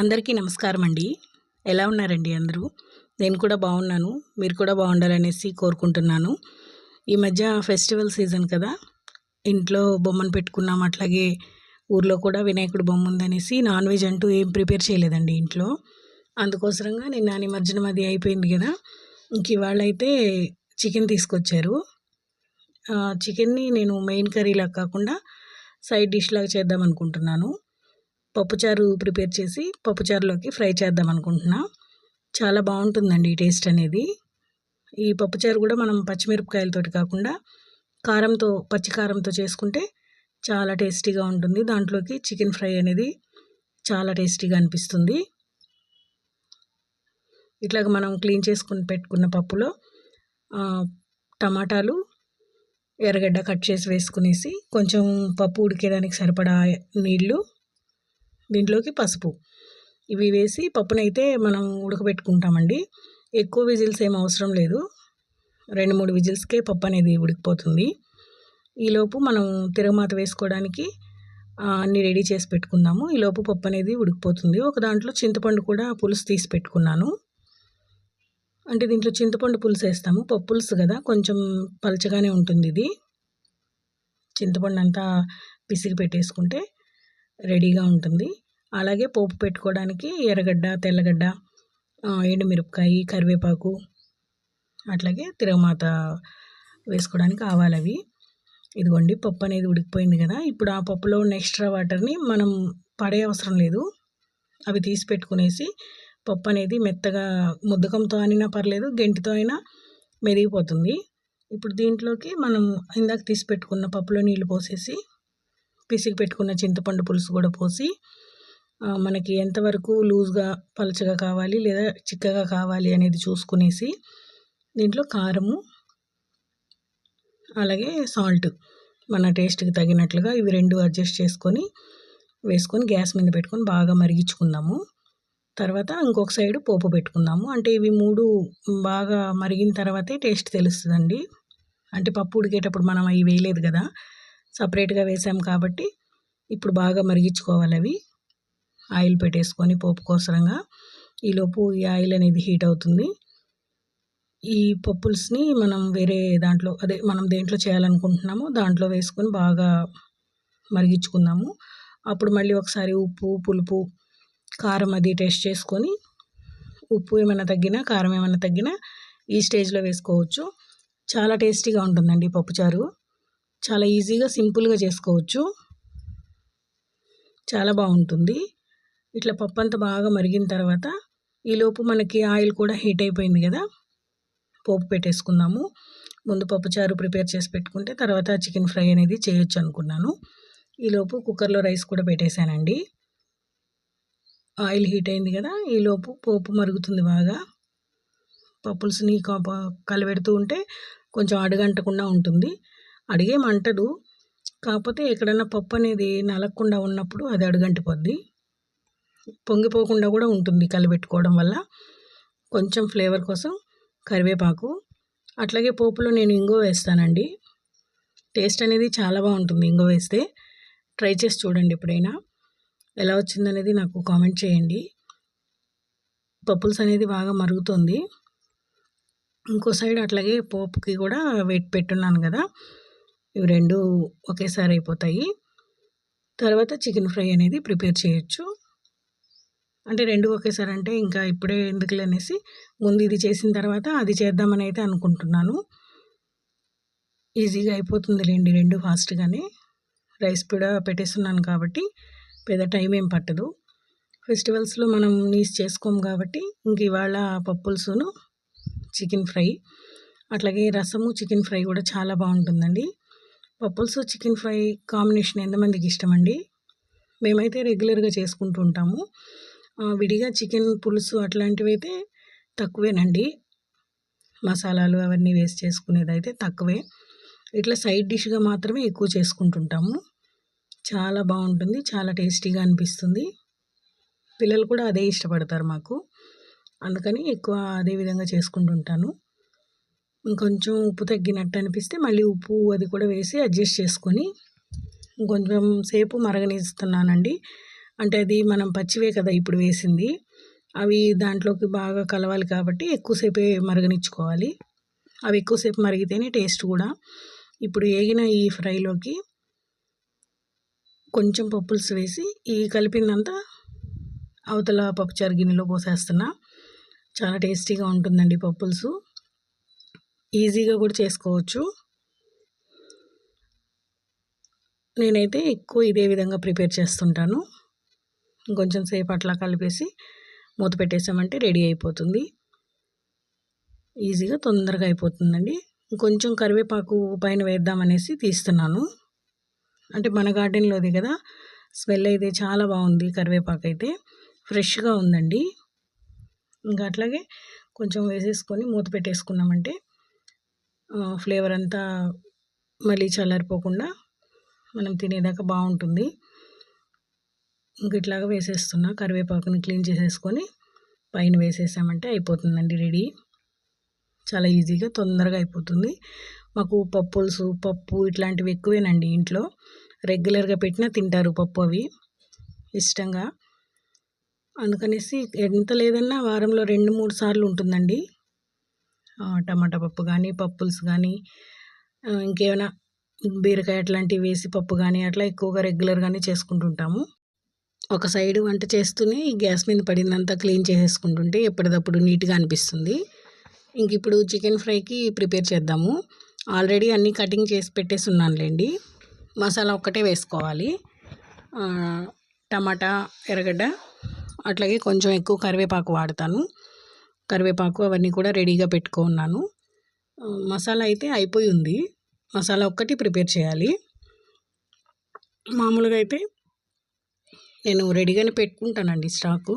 అందరికీ నమస్కారం అండి ఎలా ఉన్నారండి అందరూ? నేను కూడా బాగున్నాను. మీరు కూడా బాగుండాలనేసి కోరుకుంటున్నాను. ఈ మధ్య ఫెస్టివల్ సీజన్ కదా. ఇంట్లో బొమ్మను పెట్టుకున్నాం. అట్లాగే ఊర్లో కూడా వినాయకుడు బొమ్మ ఉందనేసి నాన్ వెజ్ అంటూ ఏం ప్రిపేర్ చేయలేదండి ఇంట్లో. అందుకోసరంగా నిన్న నిమజ్జనం అది అయిపోయింది కదా. ఇంక ఇవాళ అయితే చికెన్ తీసుకొచ్చారు. చికెన్ని నేను మెయిన్ కర్రీలా కాకుండా సైడ్ డిష్ లాగా చేద్దాం అనుకుంటున్నాను పప్పుచారు ప్రిపేర్ చేసి పప్పుచారులోకి ఫ్రై చేద్దాం అనుకుంటున్నా. చాలా బాగుంటుందండి ఈ టేస్ట్ అనేది. ఈ పప్పుచారు కూడా మనం పచ్చిమిరపకాయలతోటి కాకుండా కారంతో పచ్చి కారంతో చేసుకుంటే చాలా టేస్టీగా ఉంటుంది. దాంట్లోకి చికెన్ ఫ్రై అనేది చాలా టేస్టీగా అనిపిస్తుంది. ఇట్లాగ మనం క్లీన్ చేసుకుని పెట్టుకున్న పప్పులో టమాటాలు ఎర్రగడ్డ కట్ చేసి వేసుకునేసి కొంచెం పప్పు ఉడికేదానికి సరిపడా నీళ్ళు దీంట్లోకి పసుపు. ఇవి వేసి పప్పునైతే మనం ఉడకబెట్టుకుంటామండి. ఎక్కువ విజిల్స్ ఏం అవసరం లేదు. రెండు మూడు విజిల్స్కే పప్పు అనేది ఉడికిపోతుంది. ఈలోపు మనం తిరగమాత వేసుకోవడానికి అన్నీ రెడీ చేసి పెట్టుకుందాము. ఈలోపు పప్పు అనేది ఉడికిపోతుంది. ఒక దాంట్లో చింతపండు కూడా పులుసు తీసి పెట్టుకున్నాను. అంటే దీంట్లో చింతపండు పులుసు వేస్తాము. పప్పు పులుసు కదా కొంచెం పలచగానే ఉంటుంది ఇది చింతపండు అంతా పిసిగి పెట్టేసుకుంటే రెడీగా ఉంటుంది. అలాగే పోపు పెట్టుకోవడానికి ఎర్రగడ్డ తెల్లగడ్డ ఎండుమిరపకాయ కరివేపాకు అట్లాగే తిరగమాత వేసుకోవడానికి ఆవాలు అవి. ఇదిగోండి పప్పు అనేది ఉడికిపోయింది కదా. ఇప్పుడు ఆ పప్పులో ఉన్న ఎక్స్ట్రా వాటర్ని మనం పడే అవసరం లేదు. అవి తీసి పెట్టుకునేసి పప్పు అనేది మెత్తగా ముద్దకంతో అయినా పర్లేదు గెంటితో అయినా మెరిగిపోతుంది ఇప్పుడు దీంట్లోకి మనం ఇందాక తీసి పెట్టుకున్న పప్పులో నీళ్ళు పోసేసి పిసికి పెట్టుకున్న చింతపండు పులుసు కూడా పోసి మనకి ఎంతవరకు లూజ్గా పలచగా కావాలి లేదా చిక్కగా కావాలి అనేది చూసుకునేసి దీంట్లో కారము అలాగే సాల్ట్ మన టేస్ట్కి తగినట్లుగా ఇవి రెండు అడ్జస్ట్ చేసుకొని వేసుకొని గ్యాస్ మీద పెట్టుకొని బాగా మరిగించుకుందాము. తర్వాత ఇంకొక సైడ్ పోపు పెట్టుకుందాము. అంటే ఇవి మూడు బాగా మరిగిన తర్వాతే టేస్ట్ తెలుస్తుందండి. అంటే పప్పు ఉడికేటప్పుడు మనం అవి వేయలేదు కదా సపరేట్గా వేసాం కాబట్టి ఇప్పుడు బాగా మరిగించుకోవాలి అవి. ఆయిల్ పెట్టేసుకొని పోపు కోసరంగా. ఈలోపు ఈ ఆయిల్ అనేది హీట్ అవుతుంది. ఈ పప్పుల్స్ని మనం వేరే దాంట్లో అదే మనం దేంట్లో చేయాలనుకుంటున్నామో దాంట్లో వేసుకొని బాగా మరిగించుకుందాము. అప్పుడు మళ్ళీ ఒకసారి ఉప్పు పులుపు కారం అది టేస్ట్ చేసుకొని ఉప్పు ఏమైనా తగ్గినా కారం ఏమైనా తగ్గినా ఈ స్టేజ్లో వేసుకోవచ్చు. చాలా టేస్టీగా ఉంటుందండి పప్పుచారు. చాలా ఈజీగా సింపుల్గా చేసుకోవచ్చు. చాలా బాగుంటుంది. ఇట్లా పప్పు అంతా బాగా మరిగిన తర్వాత ఈలోపు మనకి ఆయిల్ కూడా హీట్ అయిపోయింది కదా పోపు పెట్టేసుకుందాము. ముందు పప్పుచారు ప్రిపేర్ చేసి పెట్టుకుంటే తర్వాత చికెన్ ఫ్రై అనేది చేయొచ్చు అనుకున్నాను. ఈలోపు కుక్కర్లో రైస్ కూడా పెట్టేశానండి. ఆయిల్ హీట్ అయింది కదా ఈలోపు పోపు మరుగుతుంది బాగా. పప్పుల్స్ని కలబెడుతూ ఉంటే కొంచెం అడుగంటకుండా ఉంటుంది. అడిగేమంటదు కాకపోతే ఎక్కడైనా పప్పు అనేది నలగకుండా ఉన్నప్పుడు అది అడుగంటిపోద్ది. పొంగిపోకుండా కూడా ఉంటుంది కలిపెట్టుకోవడం వల్ల. కొంచెం ఫ్లేవర్ కోసం కరివేపాకు. అట్లాగే పోపులో నేను ఇంగో వేస్తానండి. టేస్ట్ అనేది చాలా బాగుంటుంది ఇంగో వేస్తే. ట్రై చేసి చూడండి ఎప్పుడైనా. ఎలా వచ్చిందనేది నాకు కామెంట్ చేయండి. పప్పుల్స్ అనేది బాగా మరుగుతుంది. ఇంకో సైడ్ అట్లాగే పోపుకి కూడా వెయిట్ పెట్టున్నాను కదా. ఇవి రెండు ఒకేసారి అయిపోతాయి. తర్వాత చికెన్ ఫ్రై అనేది ప్రిపేర్ చేయొచ్చు. అంటే రెండు ఒకేసారి అంటే ఇంకా ఇప్పుడే ఎందుకులే అనేసి ముందు ఇది చేసిన తర్వాత అది చేద్దామని అయితే అనుకుంటున్నాను. ఈజీగా అయిపోతుందిలేండి రెండు ఫాస్ట్గానే. రైస్ కూడా పెట్టేస్తున్నాను కాబట్టి పెద్ద టైం ఏం పట్టదు. ఫెస్టివల్స్లో మనం నీస్ చేసుకోము కాబట్టి ఇంక ఇవాళ పప్పులుసును చికెన్ ఫ్రై అట్లాగే రసము చికెన్ ఫ్రై కూడా చాలా బాగుంటుందండి. పప్పుల్స్ చికెన్ ఫ్రై కాంబినేషన్ ఎంతమందికి ఇష్టం అండి మేమైతే రెగ్యులర్గా చేసుకుంటూ ఉంటాము. విడిగా చికెన్ పులుసు అట్లాంటివి అయితే తక్కువేనండి. మసాలాలు అవన్నీ వేస్ట్ చేసుకునేది అయితే తక్కువే. ఇట్లా సైడ్ డిష్గా మాత్రమే ఎక్కువ చేసుకుంటుంటాము చాలా బాగుంటుంది చాలా టేస్టీగా అనిపిస్తుంది. పిల్లలు కూడా అదే ఇష్టపడతారు మాకు. అందుకని ఎక్కువ అదే విధంగా చేసుకుంటుంటాను ఇంకొంచెం ఉప్పు తగ్గినట్టు అనిపిస్తే మళ్ళీ ఉప్పు అది కూడా వేసి అడ్జస్ట్ చేసుకొని ఇంకొంచెం సేపు మరగనిస్తున్నానండి. అంటే అది మనం పచ్చివే కదా ఇప్పుడు వేసింది. అవి దాంట్లోకి బాగా కలవాలి కాబట్టి ఎక్కువసేపే మరగనిచ్చుకోవాలి. అవి ఎక్కువసేపు మరిగితేనే టేస్ట్ కూడా. ఇప్పుడు వేగిన ఈ ఫ్రైలోకి కొంచెం పప్పులుసు వేసి ఈ కలిపిందంతా అవతల పప్పుచారు గిన్నెలో పోసేస్తున్నా. చాలా టేస్టీగా ఉంటుందండి పప్పులుసు. ఈజీగా కూడా చేసుకోవచ్చు. నేనైతే ఎక్కువ ఇదే విధంగా ప్రిపేర్ చేస్తుంటాను. కొంచెం సేపు అట్లా కలిపేసి మూత పెట్టేసామంటే రెడీ అయిపోతుంది. ఈజీగా తొందరగా అయిపోతుందండి. కొంచెం కరివేపాకు పైన వేద్దామనేసి తీస్తున్నాను. అంటే మన గార్డెన్లోది కదా స్మెల్ అయితే చాలా బాగుంది కరివేపాకు అయితే. ఫ్రెష్గా ఉందండి. ఇంకా అట్లాగే కొంచెం వేసేసుకొని మూత పెట్టేసుకున్నామంటే ఫ్లేవర్ అంతా మళ్ళీ చల్లారిపోకుండా మనం తినేదాకా బాగుంటుంది. ఇంక ఇట్లాగా వేసేస్తున్నా. కరివేపాకుని క్లీన్ చేసేసుకొని పైన వేసేసామంటే అయిపోతుందండి రెడీ. చాలా ఈజీగా తొందరగా అయిపోతుంది. మాకు పప్పులుసు పప్పు ఇట్లాంటివి ఎక్కువేనండి ఇంట్లో. రెగ్యులర్గా పెట్టినా తింటారు పప్పు అవి. ఇష్టంగా. అందుకనేసి ఎంత లేదన్నా వారంలో రెండు మూడు సార్లు ఉంటుందండి. టమాటా పప్పు కానీ పప్పుల్స్ కానీ ఇంకేమైనా బీరకాయ అట్లాంటివి వేసి పప్పు కానీ అట్లా ఎక్కువగా రెగ్యులర్గానే చేసుకుంటుంటాము. ఒక సైడ్ వంట చేస్తూనే గ్యాస్ మీద పడిందంతా క్లీన్ చేసేసుకుంటుంటే ఎప్పటికప్పుడు నీట్గా అనిపిస్తుంది. ఇంక ఇప్పుడు చికెన్ ఫ్రైకి ప్రిపేర్ చేద్దాము. ఆల్రెడీ అన్నీ కటింగ్ చేసి పెట్టేసి ఉన్నానులేండి. మసాలా ఒక్కటే వేసుకోవాలి. టమాటా ఎర్రగడ్డ అట్లాగే కొంచెం ఎక్కువ కరివేపాకు వాడతాను. కరివేపాకు అవన్నీ కూడా రెడీగా పెట్టుకున్నాను. మసాలా అయితే అయిపోయి ఉంది మసాలా ఒక్కటి ప్రిపేర్ చేయాలి. మామూలుగా అయితే నేను రెడీగానే పెట్టుకుంటానండి స్టాకు.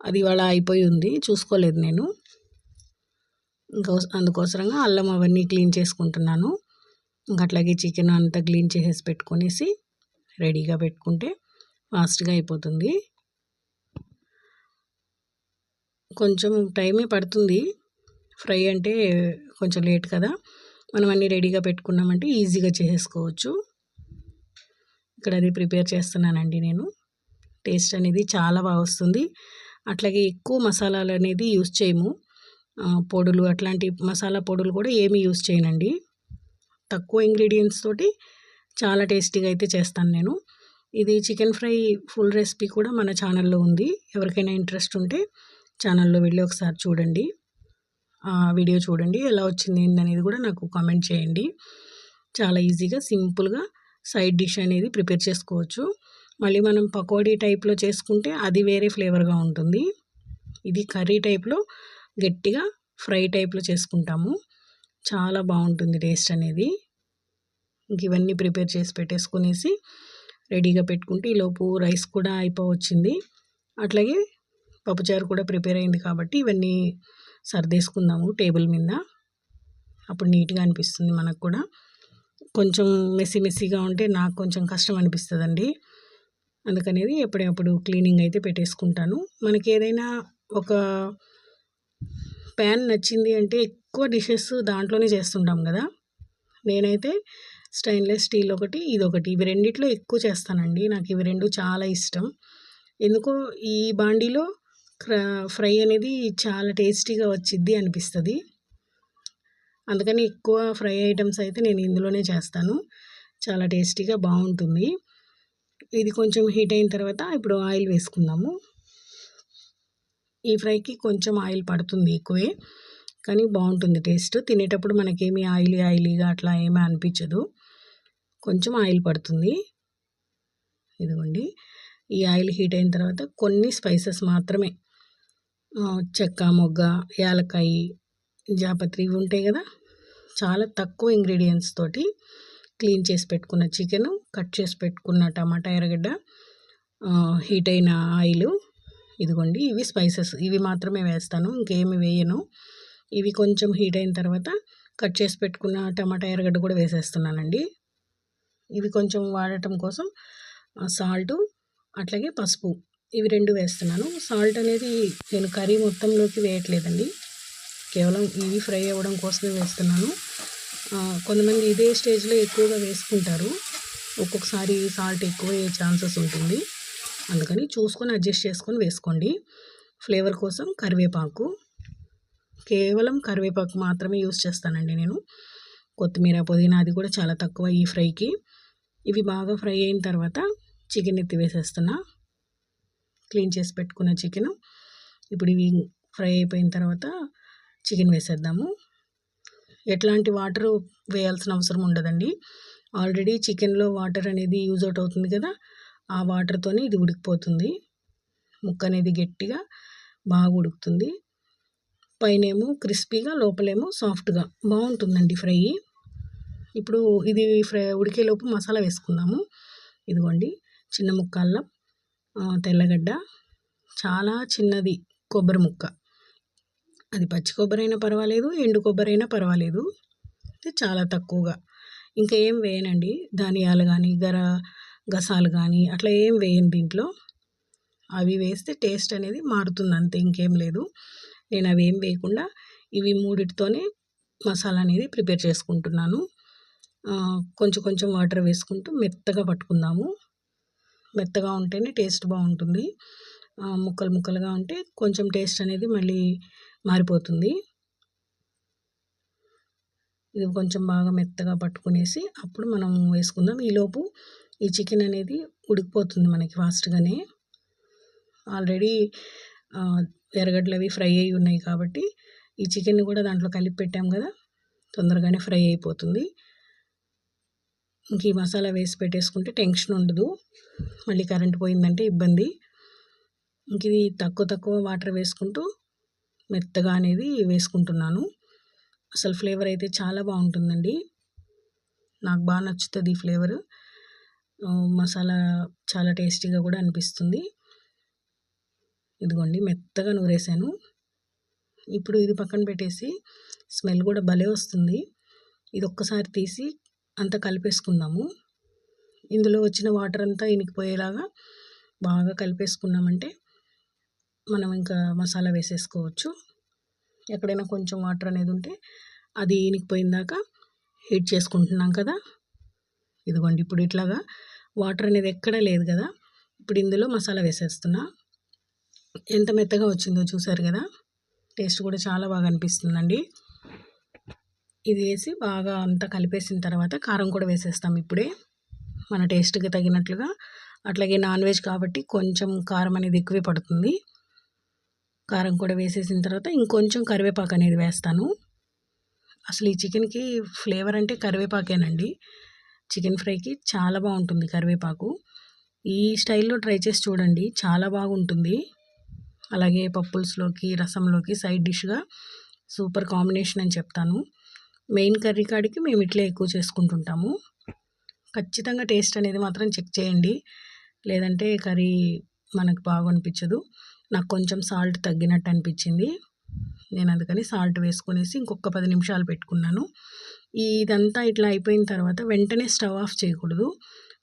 అది ఇవాళ అయిపోయి ఉంది చూసుకోలేదు నేను. ఇంకా అందుకోసరంగా అల్లం అవన్నీ క్లీన్ చేసుకుంటున్నాను. ఇంకా అట్లాగే చికెన్ అంతా క్లీన్ చేసేసి పెట్టుకొనేసి రెడీగా పెట్టుకుంటే ఫాస్ట్గా అయిపోతుంది. కొంచెం టైమే పడుతుంది. ఫ్రై అంటే కొంచెం లేట్ కదా. మనం అన్నీ రెడీగా పెట్టుకున్నామంటే ఈజీగా చేసేసుకోవచ్చు ఇక్కడ అది ప్రిపేర్ చేస్తున్నానండి నేను. టేస్ట్ అనేది చాలా బాగా వస్తుంది. అట్లాగే ఎక్కువ మసాలాలు అనేది యూస్ చేయము. పొడులు అట్లాంటి మసాలా పొడులు కూడా ఏమీ యూస్ చేయనండి. తక్కువ ఇంగ్రీడియంట్స్ తోటి చాలా టేస్టీగా అయితే చేస్తాను నేను. ఇది చికెన్ ఫ్రై ఫుల్ రెసిపీ కూడా మన ఛానల్లో ఉంది. ఎవరికైనా ఇంట్రెస్ట్ ఉంటే ఛానల్లో వెళ్ళి ఒకసారి చూడండి. వీడియో చూడండి. ఎలా వచ్చింది ఏంటనేది కూడా నాకు కామెంట్ చేయండి. చాలా ఈజీగా సింపుల్గా సైడ్ డిష్ అనేది ప్రిపేర్ చేసుకోవచ్చు. మళ్ళీ మనం పకోడీ టైప్లో చేసుకుంటే అది వేరే ఫ్లేవర్గా ఉంటుంది. ఇది కర్రీ టైప్లో గట్టిగా ఫ్రై టైప్లో చేసుకుంటాము. చాలా బాగుంటుంది టేస్ట్ అనేది. ఇంక ఇవన్నీ ప్రిపేర్ చేసి పెట్టేసుకునేసి రెడీగా పెట్టుకుంటే ఈలోపు రైస్ కూడా అయిపోవచ్చింది. అట్లాగే పప్పుచారు కూడా ప్రిపేర్ అయింది కాబట్టి ఇవన్నీ సర్దేసుకుందాము టేబుల్ మీద. అప్పుడు నీట్గా అనిపిస్తుంది మనకు కూడా. కొంచెం మెస్సీ మెస్సీగా ఉంటే నాకు కొంచెం కష్టం అనిపిస్తుందండి. అందుకనేది ఎప్పుడప్పుడు క్లీనింగ్ అయితే పెట్టేసుకుంటాను. మనకి ఏదైనా ఒక ప్యాన్ నచ్చింది అంటే ఎక్కువ డిషెస్ దాంట్లోనే చేస్తుంటాం కదా. నేనైతే స్టెయిన్లెస్ స్టీల్ ఒకటి ఇదొకటి. ఇవి రెండిట్లో ఎక్కువ చేస్తానండి. నాకు ఇవి రెండు చాలా ఇష్టం. ఎందుకో ఈ బాండీలో ఫ్రై అనేది చాలా టేస్టీగా వచ్చిద్ది అనిపిస్తుంది. అందుకని ఎక్కువ ఫ్రై ఐటమ్స్ అయితే నేను ఇందులోనే చేస్తాను. చాలా టేస్టీగా బాగుంటుంది ఇది కొంచెం హీట్ అయిన తర్వాత ఇప్పుడు ఆయిల్ వేసుకుందాము. ఈ ఫ్రైకి కొంచెం ఆయిల్ పడుతుంది ఎక్కువే కానీ బాగుంటుంది టేస్ట్. తినేటప్పుడు మనకేమీ ఆయిలీ ఆయిలీగా అట్లా ఏమీ అనిపించదు. కొంచెం ఆయిల్ పడుతుంది. ఇదిగోండి. ఈ ఆయిల్ హీట్ అయిన తర్వాత కొన్ని స్పైసెస్ మాత్రమే. చెక్క మొగ్గ యాలకాయ జాపత్రి ఇవి ఉంటాయి కదా. చాలా తక్కువ ఇంగ్రీడియంట్స్ తోటి క్లీన్ చేసి పెట్టుకున్న చికెన్ కట్ చేసి పెట్టుకున్న టమాటా ఎర్రగడ్డ హీట్ అయిన ఆయిల్ ఇదిగోండి. ఇవి స్పైసెస్ ఇవి మాత్రమే వేస్తాను. ఇంకేమి వేయను. ఇవి కొంచెం హీట్ అయిన తర్వాత కట్ చేసి పెట్టుకున్న టమాటా ఎర్రగడ్డ కూడా వేసేస్తున్నానండి. ఇవి కొంచెం వాడటం కోసం సాల్టు అట్లాగే పసుపు ఇవి రెండు వేస్తున్నాను. సాల్ట్ అనేది నేను కర్రీ మొత్తంలోకి వేయట్లేదండి. కేవలం ఇవి ఫ్రై అవ్వడం కోసమే వేస్తున్నాను. కొంతమంది ఇదే స్టేజ్లో ఎక్కువగా వేసుకుంటారు. ఒక్కొక్కసారి సాల్ట్ ఎక్కువ అయ్యే ఛాన్సెస్ ఉంటుంది. అందుకని చూసుకొని అడ్జస్ట్ చేసుకొని వేసుకోండి. ఫ్లేవర్ కోసం కరివేపాకు. కేవలం కరివేపాకు మాత్రమే యూస్ చేస్తానండి నేను. కొత్తిమీర పుదీనా అది కూడా చాలా తక్కువ ఈ ఫ్రైకి. ఇవి బాగా ఫ్రై అయిన తర్వాత చికెన్ ఎత్తి వేసేస్తున్నా. క్లీన్ చేసి పెట్టుకున్న చికెన్. ఇప్పుడు ఇవి ఫ్రై అయిపోయిన తర్వాత చికెన్ వేసేద్దాము. ఎట్లాంటి వాటర్ వేయాల్సిన అవసరం ఉండదండి. ఆల్రెడీ చికెన్లో వాటర్ అనేది యూజ్ అవుట్ అవుతుంది కదా ఆ వాటర్తోనే ఇది ఉడికిపోతుంది. ముక్క అనేది గట్టిగా బాగా ఉడుకుతుంది. పైనేమో క్రిస్పీగా లోపలేమో సాఫ్ట్గా. బాగుంటుందండి ఫ్రై. ఇప్పుడు ఇది ఫ్రై ఉడికేలోపు మసాలా వేసుకుందాము. ఇదిగోండి చిన్న ముక్క అల్లం తెల్లగడ్డ. చాలా చిన్నది కొబ్బరి ముక్క. అది పచ్చి కొబ్బరి అయినా పర్వాలేదు ఎండు కొబ్బరి అయినా పర్వాలేదు చాలా తక్కువగా. ఇంకా ఏం వేయనండి. ధనియాలు కానీ గర గసాలు కానీ అట్లా ఏం వేయను దీంట్లో. అవి వేస్తే టేస్ట్ అనేది మారుతుంది అంతే ఇంకేం లేదు. నేను అవి ఏం వేయకుండా ఇవి మూడిటితోనే మసాలా అనేది ప్రిపేర్ చేసుకుంటున్నాను. కొంచెం కొంచెం వాటర్ వేసుకుంటూ మెత్తగా పట్టుకుందాము. మెత్తగా ఉంటేనే టేస్ట్ బాగుంటుంది. ముక్కలు ముక్కలుగా ఉంటే కొంచెం టేస్ట్ అనేది మళ్ళీ మారిపోతుంది. ఇది కొంచెం బాగా మెత్తగా పట్టుకునేసి అప్పుడు మనం వేసుకుందాం. ఈలోపు ఈ చికెన్ అనేది ఉడికిపోతుంది మనకి ఫాస్ట్గానే. ఆల్రెడీ ఎర్రగడ్డలు అవి ఫ్రై అయి ఉన్నాయి కాబట్టి ఈ చికెన్ కూడా దాంట్లో కలిపి పెట్టాం కదా తొందరగానే ఫ్రై అయిపోతుంది. ఇంక ఈ మసాలా వేసి పెట్టేసుకుంటే టెన్షన్ ఉండదు. మళ్ళీ కరెంట్ పోయిందంటే ఇబ్బంది. ఇంక ఇది తక్కువ తక్కువ వాటర్ వేసుకుంటూ మెత్తగా అనేది వేసుకుంటున్నాను. అసలు ఫ్లేవర్ అయితే చాలా బాగుంటుందండి. నాకు బాగా నచ్చుతుంది ఈ ఫ్లేవర్. మసాలా చాలా టేస్టీగా కూడా అనిపిస్తుంది. ఇదిగోండి మెత్తగా నూరేసాను. ఇప్పుడు ఇది పక్కన పెట్టేసి స్మెల్ కూడా భలే వస్తుంది. ఇది ఒక్కసారి తీసి అంతా కలిపేసుకుందాము. ఇందులో వచ్చిన వాటర్ అంతా ఇనికిపోయేలాగా బాగా కలిపేసుకున్నామంటే మనం ఇంకా మసాలా వేసేసుకోవచ్చు. ఎక్కడైనా కొంచెం వాటర్ అనేది ఉంటే అది ఇనికిపోయిందాక హీట్ చేసుకుంటున్నాం కదా. ఇదిగోండి ఇప్పుడు ఇట్లాగా వాటర్ అనేది ఎక్కడా లేదు కదా. ఇప్పుడు ఇందులో మసాలా వేసేస్తున్నా. ఎంత మెత్తగా వచ్చిందో చూసారు కదా. టేస్ట్ కూడా చాలా బాగా అనిపిస్తుందండి. ఇది వేసి బాగా అంతా కలిపేసిన తర్వాత కారం కూడా వేసేస్తాం ఇప్పుడే. మన టేస్ట్కి తగినట్లుగా. అట్లాగే నాన్ వెజ్ కాబట్టి కొంచెం కారం అనేది ఎక్కువే పడుతుంది. కారం కూడా వేసేసిన తర్వాత ఇంకొంచెం కరివేపాకు అనేది వేస్తాను. అసలు ఈ చికెన్కి ఫ్లేవర్ అంటే కరివేపాకేనండి. చికెన్ ఫ్రైకి చాలా బాగుంటుంది కరివేపాకు. ఈ స్టైల్లో ట్రై చేసి చూడండి. చాలా బాగుంటుంది. అలాగే పప్పుల్స్లోకి రసంలోకి సైడ్ డిష్గా సూపర్ కాంబినేషన్ అని చెప్తాను. మెయిన్ కర్రీ కాడికి మేము ఇట్లే ఎక్కువ చేసుకుంటుంటాము. ఖచ్చితంగా టేస్ట్ అనేది మాత్రం చెక్ చేయండి. లేదంటే కర్రీ మనకు బాగా అనిపించదు నాకు కొంచెం సాల్ట్ తగ్గినట్టు అనిపించింది. నేను అందుకని సాల్ట్ వేసుకునేసి ఇంకొక పది నిమిషాలు పెట్టుకున్నాను. ఇదంతా ఇట్లా అయిపోయిన తర్వాత వెంటనే స్టవ్ ఆఫ్ చేయకూడదు.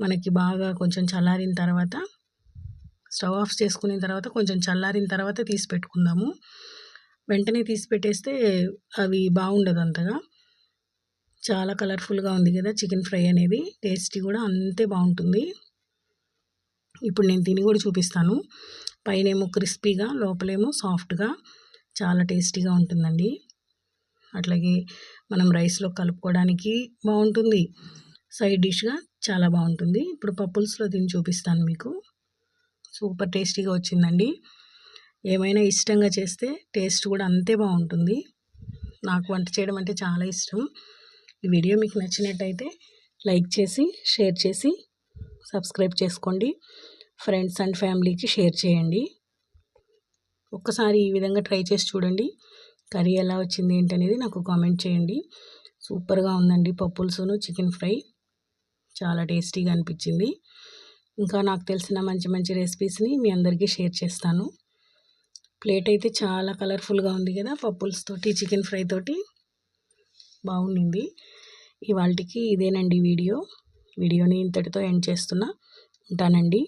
మనకి బాగా కొంచెం చల్లారిన తర్వాత స్టవ్ ఆఫ్ చేసుకున్న తర్వాత కొంచెం చల్లారిన తర్వాత తీసి పెట్టుకుందాము. వెంటనే తీసి పెట్టేస్తే అవి బాగుండదు అంతగా. చాలా కలర్ఫుల్గా ఉంది కదా చికెన్ ఫ్రై అనేది. టేస్టీ కూడా అంతే బాగుంటుంది. ఇప్పుడు నేను తిని కూడా చూపిస్తాను. పైనేమో క్రిస్పీగా లోపలేమో సాఫ్ట్గా చాలా టేస్టీగా ఉంటుందండి. అట్లాగే మనం రైస్లో కలుపుకోవడానికి బాగుంటుంది. సైడ్ డిష్గా చాలా బాగుంటుంది. ఇప్పుడు పప్పుల్స్లో తిని చూపిస్తాను మీకు. సూపర్ టేస్టీగా వచ్చిందండి. ఏమైనా ఇష్టంగా చేస్తే టేస్ట్ కూడా అంతే బాగుంటుంది. నాకు వంట చేయడం అంటే చాలా ఇష్టం. ఈ వీడియో మీకు నచ్చినట్టయితే లైక్ చేసి షేర్ చేసి సబ్స్క్రైబ్ చేసుకోండి. ఫ్రెండ్స్ అండ్ ఫ్యామిలీకి షేర్ చేయండి. ఒక్కసారి ఈ విధంగా ట్రై చేసి చూడండి. కర్రీ ఎలా వచ్చింది ఏంటనేది నాకు కామెంట్ చేయండి. సూపర్గా ఉందండి పప్పులుసును చికెన్ ఫ్రై. చాలా టేస్టీగా అనిపించింది. ఇంకా నాకు తెలిసిన మంచి మంచి రెసిపీస్ని మీ అందరికీ షేర్ చేస్తాను. ప్లేట్ అయితే చాలా కలర్ఫుల్గా ఉంది కదా పప్పుల్స్ తోటి చికెన్ ఫ్రై తోటి. బాగుండింది. ఇవాళకి ఇదేనండి వీడియో. వీడియోని ఇంతటితో ఎండ్ చేస్తున్నా. ఉంటానండి.